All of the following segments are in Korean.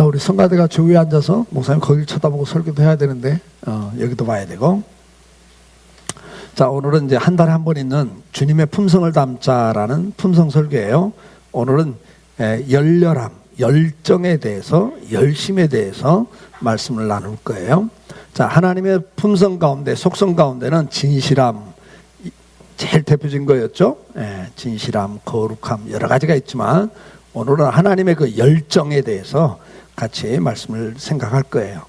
자, 우리 성가대가 조위에 앉아서 목사님 거기를 쳐다보고 설교도 해야 되는데 어, 여기도 봐야 되고. 자, 오늘은 이제 한 달에 한 번 있는 주님의 품성을 담자라는 품성 설교예요. 오늘은 에, 열렬함, 열정에 대해서, 열심에 대해서 말씀을 나눌 거예요. 자, 하나님의 품성 가운데, 속성 가운데는 진실함, 이- 제일 대표적인 거였죠. 예, 진실함, 거룩함, 여러 가지가 있지만 오늘은 하나님의 그 열정에 대해서 같이 말씀을 생각할 거예요.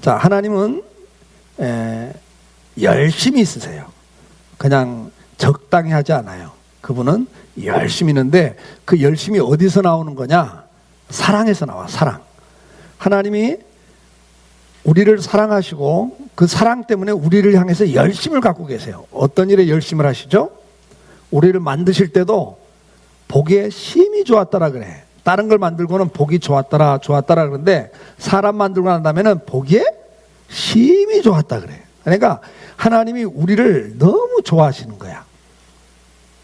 자, 하나님은 에, 열심히 있으세요. 그냥 적당히 하지 않아요. 그분은 열심히 있는데 그 열심이 어디서 나오는 거냐? 사랑에서 나와, 사랑. 하나님이 우리를 사랑하시고 그 사랑 때문에 우리를 향해서 열심을 갖고 계세요. 어떤 일에 열심을 하시죠? 우리를 만드실 때도 보기에 심히 좋았더라 그래. 다른 걸 만들고는 보기 좋았더라, 좋았더라 그러는데 사람 만들고 난 다음에는 보기에 심히 좋았다 그래. 그러니까 하나님이 우리를 너무 좋아하시는 거야.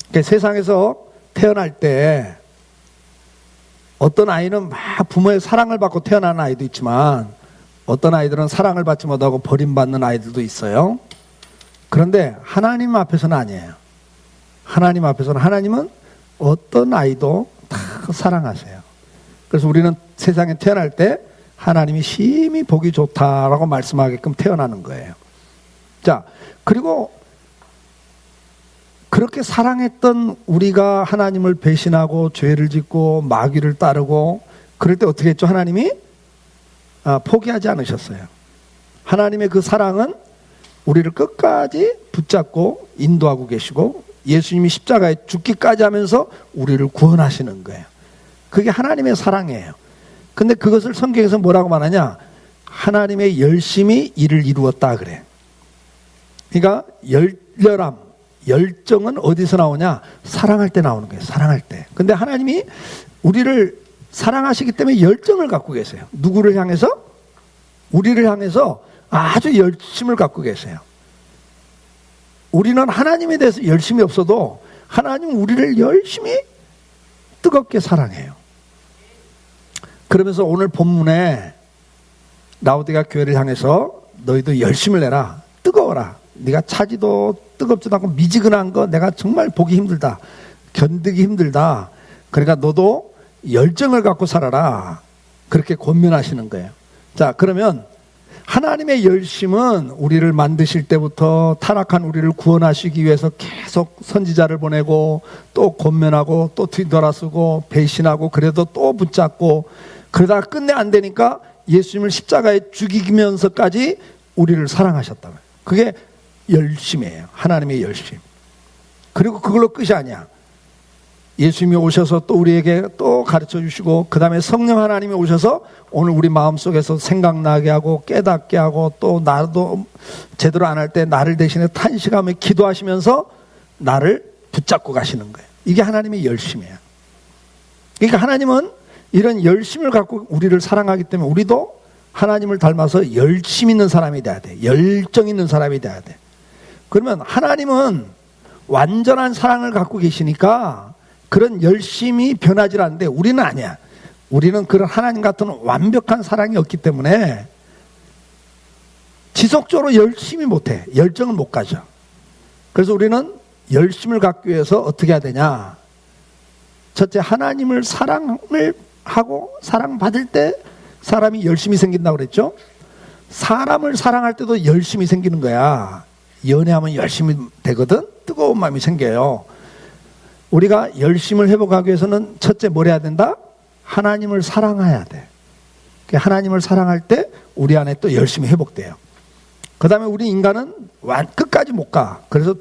그러니까 세상에서 태어날 때 어떤 아이는 막 부모의 사랑을 받고 태어나는 아이도 있지만 어떤 아이들은 사랑을 받지 못하고 버림받는 아이들도 있어요. 그런데 하나님 앞에서는 아니에요. 하나님 앞에서는 하나님은 어떤 아이도 다 사랑하세요. 그래서 우리는 세상에 태어날 때 하나님이 심히 보기 좋다라고 말씀하게끔 태어나는 거예요. 자, 그리고 그렇게 사랑했던 우리가 하나님을 배신하고 죄를 짓고 마귀를 따르고 그럴 때 어떻게 했죠? 하나님이 아, 포기하지 않으셨어요. 하나님의 그 사랑은 우리를 끝까지 붙잡고 인도하고 계시고 예수님이 십자가에 죽기까지 하면서 우리를 구원하시는 거예요. 그게 하나님의 사랑이에요. 근데 그것을 성경에서 뭐라고 말하냐? 하나님의 열심히 일을 이루었다 그래. 그러니까 열렬함, 열정은 어디서 나오냐? 사랑할 때 나오는 거예요. 사랑할 때. 근데 하나님이 우리를 사랑하시기 때문에 열정을 갖고 계세요. 누구를 향해서? 우리를 향해서 아주 열심을 갖고 계세요. 우리는 하나님에 대해서 열심이 없어도 하나님은 우리를 열심히 뜨겁게 사랑해요. 그러면서 오늘 본문에 라우디가 교회를 향해서 너희도 열심을 내라. 뜨거워라. 네가 차지도 뜨겁지도 않고 미지근한 거 내가 정말 보기 힘들다. 견디기 힘들다. 그러니까 너도 열정을 갖고 살아라. 그렇게 권면하시는 거예요. 자, 그러면 하나님의 열심은 우리를 만드실 때부터 타락한 우리를 구원하시기 위해서 계속 선지자를 보내고 또 권면하고 또 뒤돌아서고 배신하고 그래도 또 붙잡고 그러다가 끝내 안 되니까 예수님을 십자가에 죽이면서까지 우리를 사랑하셨다. 그게 열심이에요. 하나님의 열심. 그리고 그걸로 끝이 아니야. 예수님이 오셔서 또 우리에게 또 가르쳐 주시고 그 다음에 성령 하나님이 오셔서 오늘 우리 마음속에서 생각나게 하고 깨닫게 하고 또 나도 제대로 안 할 때 나를 대신에 탄식하며 기도하시면서 나를 붙잡고 가시는 거예요. 이게 하나님의 열심이에요. 그러니까 하나님은 이런 열심을 갖고 우리를 사랑하기 때문에 우리도 하나님을 닮아서 열심 있는 사람이 돼야 돼. 열정 있는 사람이 돼야 돼. 그러면 하나님은 완전한 사랑을 갖고 계시니까 그런 열심이 변하지 않는데 우리는 아니야. 우리는 그런 하나님 같은 완벽한 사랑이 없기 때문에 지속적으로 열심히 못해. 열정을 못 가져. 그래서 우리는 열심을 갖기 위해서 어떻게 해야 되냐? 첫째, 하나님을 사랑을 하고 사랑받을 때 사람이 열심히 생긴다고 그랬죠? 사람을 사랑할 때도 열심히 생기는 거야. 연애하면 열심히 되거든? 뜨거운 마음이 생겨요. 우리가 열심을 회복하기 위해서는 첫째 뭘 해야 된다? 하나님을 사랑해야 돼. 그 하나님을 사랑할 때 우리 안에 또 열심히 회복돼요. 그 다음에 우리 인간은 완, 끝까지 못 가. 그래서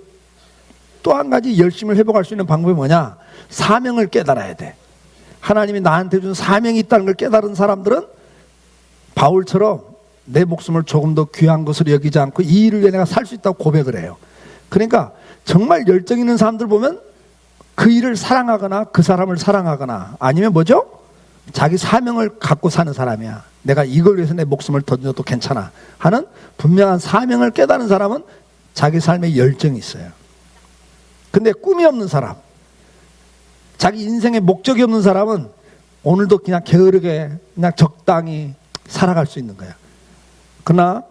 또 한 가지 열심을 회복할 수 있는 방법이 뭐냐? 사명을 깨달아야 돼. 하나님이 나한테 준 사명이 있다는 걸 깨달은 사람들은 바울처럼 내 목숨을 조금 더 귀한 것으로 여기지 않고 이 일을 위해 내가 살 수 있다고 고백을 해요. 그러니까 정말 열정 있는 사람들 보면 그 일을 사랑하거나 그 사람을 사랑하거나 아니면 뭐죠? 자기 사명을 갖고 사는 사람이야. 내가 이걸 위해서 내 목숨을 던져도 괜찮아. 하는 분명한 사명을 깨달은 사람은 자기 삶에 열정이 있어요. 근데 꿈이 없는 사람, 자기 인생에 목적이 없는 사람은 오늘도 그냥 게으르게 그냥 적당히 살아갈 수 있는 거야. 그러나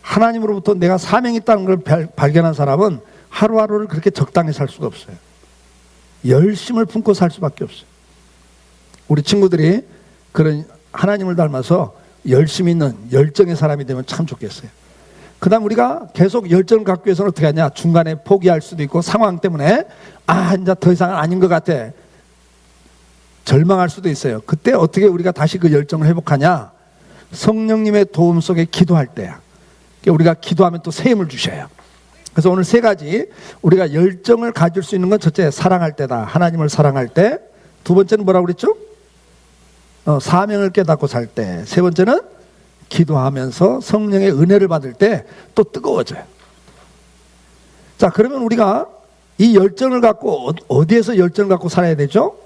하나님으로부터 내가 사명이 있다는 걸 발- 발견한 사람은 하루하루를 그렇게 적당히 살 수가 없어요. 열심을 품고 살 수밖에 없어요. 우리 친구들이 그런 하나님을 닮아서 열심 있는 열정의 사람이 되면 참 좋겠어요. 그 다음 우리가 계속 열정을 갖기 위해서는 어떻게 하냐. 중간에 포기할 수도 있고 상황 때문에 아, 이제 더 이상은 아닌 것 같아. 절망할 수도 있어요. 그때 어떻게 우리가 다시 그 열정을 회복하냐? 성령님의 도움 속에 기도할 때야. 그러니까 우리가 기도하면 또 새 힘을 주셔요. 그래서 오늘 세 가지 우리가 열정을 가질 수 있는 건 첫째 사랑할 때다. 하나님을 사랑할 때. 두 번째는 뭐라고 그랬죠? 어, 사명을 깨닫고 살 때. 세 번째는 기도하면서 성령의 은혜를 받을 때 또 뜨거워져요. 자, 그러면 우리가 이 열정을 갖고 어- 어디에서 열정을 갖고 살아야 되죠?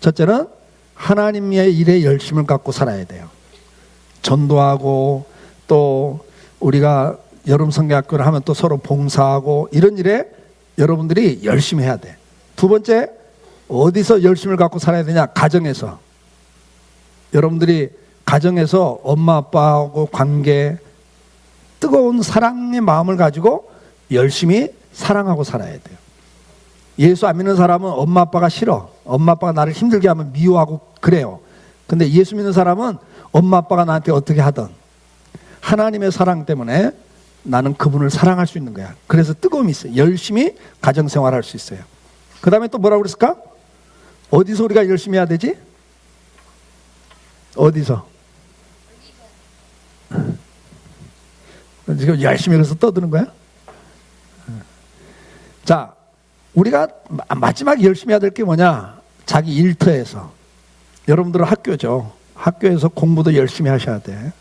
첫째는 하나님의 일에 열심을 갖고 살아야 돼요. 전도하고 또 우리가 여름 성경학교를 하면 또 서로 봉사하고 이런 일에 여러분들이 열심히 해야 돼. 두 번째 어디서 열심을 갖고 살아야 되냐? 가정에서. 여러분들이 가정에서 엄마 아빠하고 관계 뜨거운 사랑의 마음을 가지고 열심히 사랑하고 살아야 돼요. 예수 안 믿는 사람은 엄마 아빠가 싫어. 엄마 아빠가 나를 힘들게 하면 미워하고 그래요. 근데 예수 믿는 사람은 엄마 아빠가 나한테 어떻게 하든 하나님의 사랑 때문에 나는 그분을 사랑할 수 있는 거야. 그래서 뜨거움이 있어요. 열심히 가정 생활 할 수 있어요. 그 다음에 또 뭐라고 그랬을까? 어디서 우리가 열심히 해야 되지? 어디서? 지금 열심히 그래서 떠드는 거야? 자, 우리가 마- 마지막 열심히 해야 될 게 뭐냐? 자기 일터에서. 여러분들은 학교죠. 학교에서 공부도 열심히 하셔야 돼.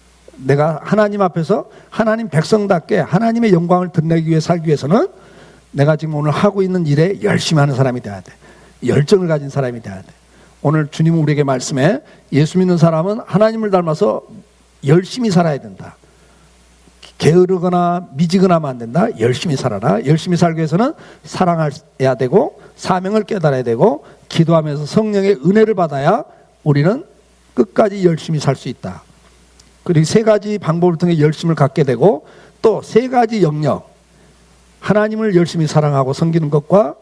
내가 하나님 앞에서 하나님 백성답게 하나님의 영광을 드러내기 위해 살기 위해서는 내가 지금 오늘 하고 있는 일에 열심히 하는 사람이 돼야 돼. 열정을 가진 사람이 돼야 돼. 오늘 주님은 우리에게 말씀해 예수 믿는 사람은 하나님을 닮아서 열심히 살아야 된다. 게으르거나 미지거나 하면 안 된다. 열심히 살아라. 열심히 살기 위해서는 사랑해야 되고 사명을 깨달아야 되고 기도하면서 성령의 은혜를 받아야 우리는 끝까지 열심히 살 수 있다. 그리고 세 가지 방법을 통해 열심을 갖게 되고 또 세 가지 영역 하나님을 열심히 사랑하고 섬기는 것과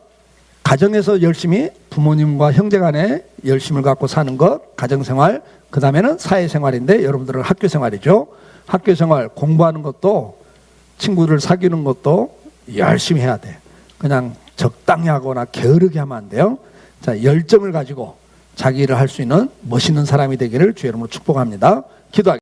가정에서 열심히 부모님과 형제 간에 열심을 갖고 사는 것, 가정생활, 그 다음에는 사회생활인데 여러분들은 학교생활이죠. 학교생활 공부하는 것도 친구를 사귀는 것도 열심히 해야 돼. 그냥 적당히 하거나 게으르게 하면 안 돼요. 자, 열정을 가지고 자기 일을 할 수 있는 멋있는 사람이 되기를 주의 이름으로 축복합니다. 기도하겠습니다.